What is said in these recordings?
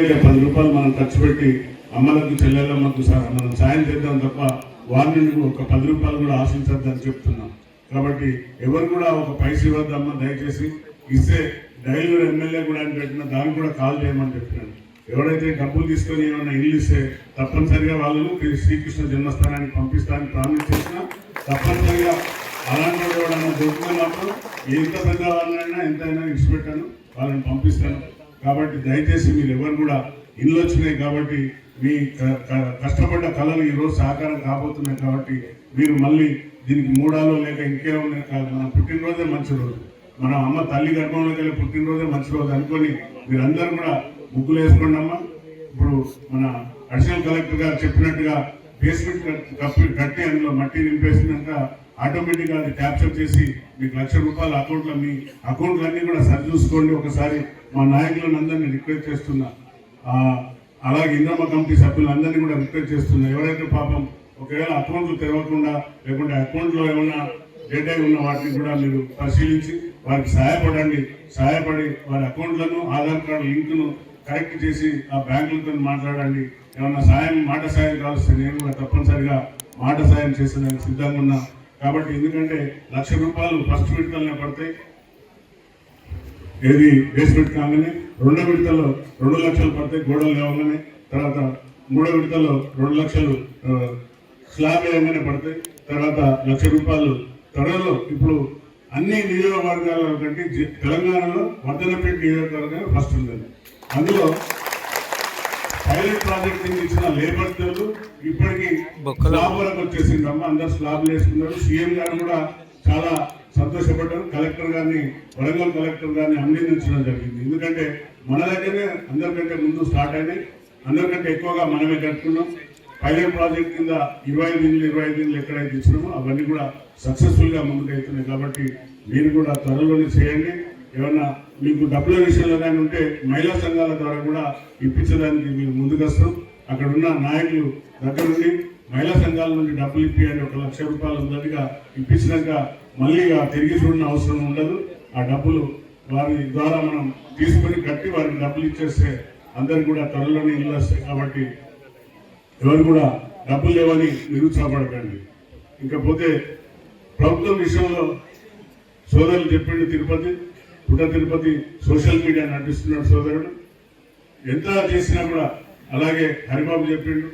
లేదా పది రూపాయలు మనం ఖర్చు పెట్టి అమ్మలకు చెల్లెళ్ళమ్మకు మనం సాయం చేద్దాం తప్ప వారి నుండి ఒక పది రూపాయలు కూడా ఆశించద్దని చెప్తున్నాం. కాబట్టి ఎవరు కూడా ఒక పైసలు ఇవ్వద్దమ్మా దయచేసి ఇస్తే డైలీ ఎమ్మెల్యే కూడా అని పెట్టిన దానికి కూడా కాల్ చేయమని చెప్పినాను ఎవరైతే డబ్బులు తీసుకొని ఏమైనా ఇల్లు ఇస్తే తప్పనిసరిగా వాళ్ళను శ్రీకృష్ణ జన్మస్థానానికి పంపిస్తానని ప్రామిస్ చేసినా తప్పనిసరిగా అలాంటి వాడు ఎవడన్నా దొరికితే మాత్రం ఎంత పెద్ద వాళ్ళైనా ఎంతైనా ఇచ్చిపెట్టాను వాళ్ళని పంపిస్తాను. కాబట్టి దయచేసి మీరు ఎవరు కూడా ఇల్లు వచ్చినాయి కాబట్టి మీ క- క- కష్టపడ్డ కళలు ఈ రోజు సాకారం కాబోతున్నాయి కాబట్టి మీరు మళ్ళీ దీనికి మూడాలో లేక ఇంకేమన్నా కాదు. మన పుట్టినరోజే మంచి రోజు. మన అమ్మ తల్లి గర్భంలోకి వెళ్ళి పుట్టినరోజే మంచి రోజు అనుకొని మీరందరూ కూడా ముగ్గులు వేసుకోండి అమ్మ ఇప్పుడు మన అడిషనల్ కలెక్టర్ గారు చెప్పినట్టుగా బేస్మెంట్ కప్పి కట్టి అందులో మట్టి నింపేసినాక ఆటోమేటిక్గా అది క్యాప్చర్ చేసి మీకు లక్ష రూపాయల అకౌంట్లో మీ అకౌంట్లు అన్ని కూడా సరి చూసుకోండి. ఒకసారి మా నాయకులను అందరినీ రిక్వెస్ట్ చేస్తున్నా. అలాగే ఇంద్రమ్మ కమిటీ సభ్యులందరినీ కూడా రిక్వెస్ట్ చేస్తున్నా. ఎవరైతే పాపం ఒకవేళ అకౌంట్లు తెరవకుండా లేకుంటే అకౌంట్లో ఏమన్నా డేటా ఉన్న వాటిని కూడా మీరు పరిశీలించి వారికి సహాయపడండి. సహాయపడి వారి అకౌంట్లను ఆధార్ కార్డు లింక్ను కనెక్ట్ చేసి ఆ బ్యాంకులతో మాట్లాడండి. ఏమన్నా సాయం మాట సాయం కావాల్సి నేను కూడా తప్పనిసరిగా మాట సాయం చేసేదానికి సిద్ధంగా ఉన్నా. కాబట్టి ఎందుకంటే లక్ష రూపాయలు ఫస్ట్ విడతలనే పడతాయి. ఏది బేస్మెంట్ కాగానే రెండో విడతలో రెండు లక్షలు పడతాయి గోడలు లేవగానే తర్వాత మూడో విడతలో రెండు లక్షలు స్లాబ్ వేయగానే పడతాయి. తర్వాత లక్ష రూపాయలు త్వరలో ఇప్పుడు అన్ని నియోజకవర్గాల కంటే తెలంగాణలో వర్ధనపేట నియోజకవర్గం ఫస్ట్ ఉందండి అందులో పైలట్ ప్రాజెక్ట్ కింద ఇచ్చిన లేబర్ తెలుగు ఇప్పటికి స్లాబ్ వరకు వచ్చేసిందమ్మా అందరు స్లాబ్ వేసుకున్నారు. సీఎం గారు కూడా చాలా సంతోషపడ్డారు. కలెక్టర్ గారిని వరంగల్ కలెక్టర్ గారిని అభినందించడం జరిగింది. ఎందుకంటే మన దగ్గరే అందరికంటే ముందు స్టార్ట్ అయినాయి. అందరికంటే ఎక్కువగా మనమే కట్టుకున్నాం పైలట్ ప్రాజెక్ట్ కింద ఇరవై ఐదు ఇండ్లు ఇరవై ఐదు ఇండ్లు ఎక్కడైతే ఇచ్చినామో అవన్నీ కూడా సక్సెస్ఫుల్గా ముందుకైతున్నాయి ముందుకు అవుతున్నాయి కాబట్టి మీరు కూడా త్వరలోనే చేయండి. ఏమన్నా మీకు డబ్బుల విషయంలో కానీ ఉంటే మహిళా సంఘాల ద్వారా కూడా ఇప్పించడానికి మేము ముందుకొస్తాం. అక్కడ ఉన్న నాయకులు దగ్గర నుండి మహిళా సంఘాల నుండి డబ్బులు ఇప్పియండి. ఒక లక్ష రూపాయలు ఉన్నట్టుగా ఇప్పించినాక మళ్ళీ తిరిగి చూడని అవసరం ఉండదు. ఆ డబ్బులు వారి ద్వారా మనం తీసుకొని కట్టి వారికి డబ్బులు ఇచ్చేస్తే అందరికి కూడా త్వరలోనే ఇల్లు వస్తాయి కాబట్టి ఎవరు కూడా డబ్బులు లేవని నిరుత్సాహపడకండి. ఇంకపోతే ప్రభుత్వం విషయంలో సోదరులు చెప్పిండు తిరుపతి పుట్ట తిరుపతి సోషల్ మీడియా నటిస్తున్నాడు సోదరుడు. ఎంత చేసినా కూడా అలాగే హరిబాబు చెప్పిండు.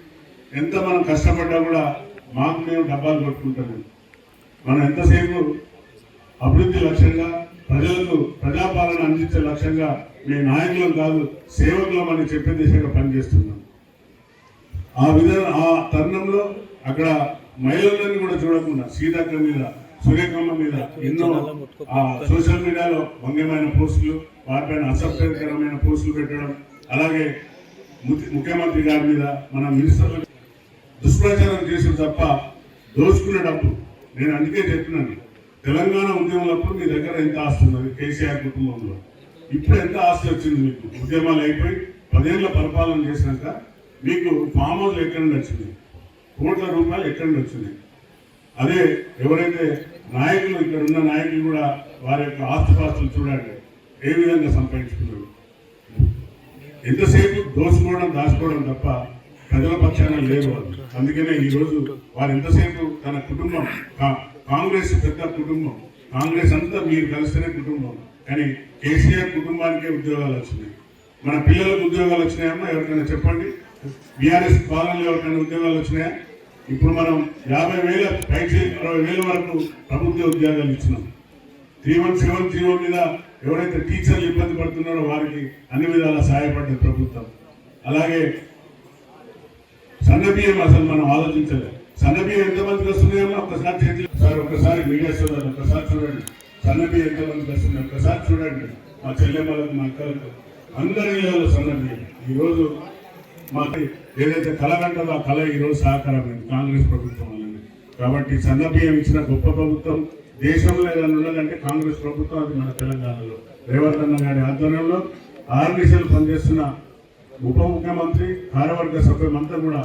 ఎంత మనం కష్టపడ్డా కూడా మాకు మేము డబ్బాలు కొట్టుకుంటాము మనం ఎంతసేపు అభివృద్ధి లక్ష్యంగా ప్రజలకు ప్రజాపాలన అందించే లక్ష్యంగా మీ నాయకులం కాదు సేవకులం అని చెప్పే దిశగా పనిచేస్తున్నాం. ఆ విధంగా ఆ తరుణంలో అక్కడ మహిళలందరినీ కూడా చూడకుండా సీతక్క మీద సూర్యకమ్మ మీద ఎన్నో ఆ సోషల్ మీడియాలో భంగ్యమైన పోస్టులు వారిపైన అసభ్యకరమైన పోస్టులు పెట్టడం అలాగే ము- ముఖ్యమంత్రి గారి మీద మన మినిస్టర్ల దుష్ప్రచారం చేసిన తప్ప దోచుకునే డబ్బు. నేను అందుకే చెప్తున్నాను తెలంగాణ ఉద్యమంలో మీ దగ్గర ఎంత ఆస్తి ఉన్నది? కేసీఆర్ కుటుంబంలో. ఇప్పుడు ఎంత ఆస్తి వచ్చింది మీకు? ఉద్యమాలు అయిపోయి పదేళ్ళ పరిపాలన చేసినాక మీకు ఫామ్ హౌస్ ఎక్కడి నుండి వచ్చింది కోట్ల రూపాయలు ఎక్కడి నుండి వచ్చింది అదే ఎవరైతే నాయకులు ఇక్కడ ఉన్న నాయకులు కూడా వారి యొక్క ఆస్తిపాస్తులు చూడండి ఏ విధంగా సంపాదించుకున్నారు? ఎంతసేపు దోచుకోవడం దాచుకోవడం తప్ప ప్రజల పక్షాన లేరు వాళ్ళు. అందుకనే ఈ రోజు వారు ఎంతసేపు తన కుటుంబం కా- కాంగ్రెస్ పెద్ద కుటుంబం కాంగ్రెస్ అంతా మీరు కలిస్తేనే కుటుంబం. కానీ కేసీఆర్ కుటుంబానికే ఉద్యోగాలు వచ్చినాయి. మన పిల్లలకు ఉద్యోగాలు వచ్చినాయమ్మా ఎవరికైనా చెప్పండి. బీఆర్ఎస్ పాలనలో ఎవరికైనా ఉద్యోగాలు వచ్చినాయా? ఇప్పుడు మనం యాభై వేల పైకి అరవై వేల వరకు ప్రభుత్వ ఉద్యోగాలు ఇచ్చినాం. త్రీ వన్ సెవెన్ జీరో మీద ఎవరైతే టీచర్లు ఇబ్బంది పడుతున్నారో వారికి అన్ని విధాలా సహాయపడ్డది ప్రభుత్వం. అలాగే సన్నబియ్యం అసలు మనం ఆలోచించలేదు. సన్నబియ్యం ఎంతమందికి వస్తున్నాయో ఒకసారి చేతులు సార్ ఒకసారి మీడియా చూడాలి ఒకసారి చూడండి. సన్నబియ్యం ఎంతమందికి వస్తున్నాయి ఒకసారి చూడండి. మా చెల్లెమ్మలకు మా అక్కలకు. అందరి ఇళ్ళలో సన్నబియ్యం ఈరోజు మాకు ఏదైతే కళ కంటారో ఆ కళ ఈరోజు సహకారమైంది కాంగ్రెస్ ప్రభుత్వం వల్లనే కాబట్టి సన్నబియ్యం ఇచ్చిన గొప్ప ప్రభుత్వం దేశంలో ఏదైనా ఉన్నదంటే కాంగ్రెస్ ప్రభుత్వం అది మన తెలంగాణలో. రేవంత్ అన్న గారి ఆధ్వర్యంలో ఆర్మీసీలు పనిచేస్తున్న ఉప ముఖ్యమంత్రి కార్యవర్గ సభ్యులంతా కూడా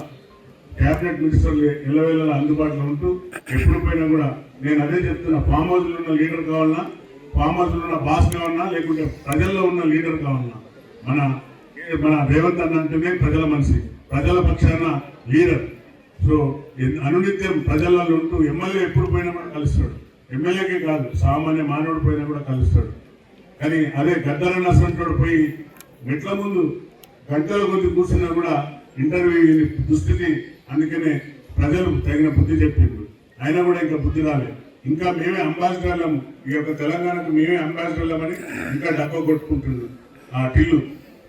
క్యాబినెట్ మినిస్టర్లు ఎల్లవేళలా అందుబాటులో ఉంటూ ఎప్పుడు పోయినా కూడా నేను అదే చెప్తున్నా ఫామ్ హౌస్లో ఉన్న లీడర్ కావాలన్నా ఫామ్ హౌస్లో ఉన్న బాస్ కావాలన్నా లేకుంటే ప్రజల్లో ఉన్న లీడర్ కావాలన్నా మన మన రేవంత్ అన్న అంటేనే ప్రజల మనిషి ప్రజల పక్షాన లీడర్ సో అనునిత్యం ప్రజలలో ఉంటూ ఎమ్మెల్యే ఎప్పుడు పోయినా కూడా కలుస్తాడు. ఎమ్మెల్యేకే కాదు సామాన్య మానవుడు పోయినా కూడా కలుస్తాడు. కానీ అదే గద్దరన్న నష్టంతో పోయి మెట్ల ముందు గంటల కొద్ది కూర్చున్నా కూడా ఇంటర్వ్యూ దుస్థితి అందుకనే ప్రజలు తగిన బుద్ధి చెప్పిండ్రు. అయినా కూడా ఇంకా బుద్ధి రాలేదు ఇంకా మేమే అంబాసిడర్లము. ఈ యొక్క తెలంగాణకు మేమే అంబాసిడర్లమని ఇంకా డక్క కొట్టుకుంటున్నాం ఆ టిల్లు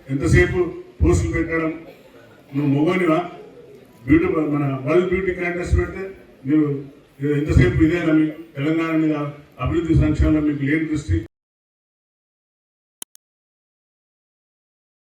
ఎంతసేపు పోస్టులు పెట్టడం? నువ్వు మొగనివా? బ్యూటీ మన వరల్డ్ బ్యూటీ కాంటెస్ట్ పెడితే మీరు ఎంతసేపు ఇదేనా మీకు తెలంగాణ మీద అభివృద్ధి సంక్షేమంలో మీకు లేని దృష్టి?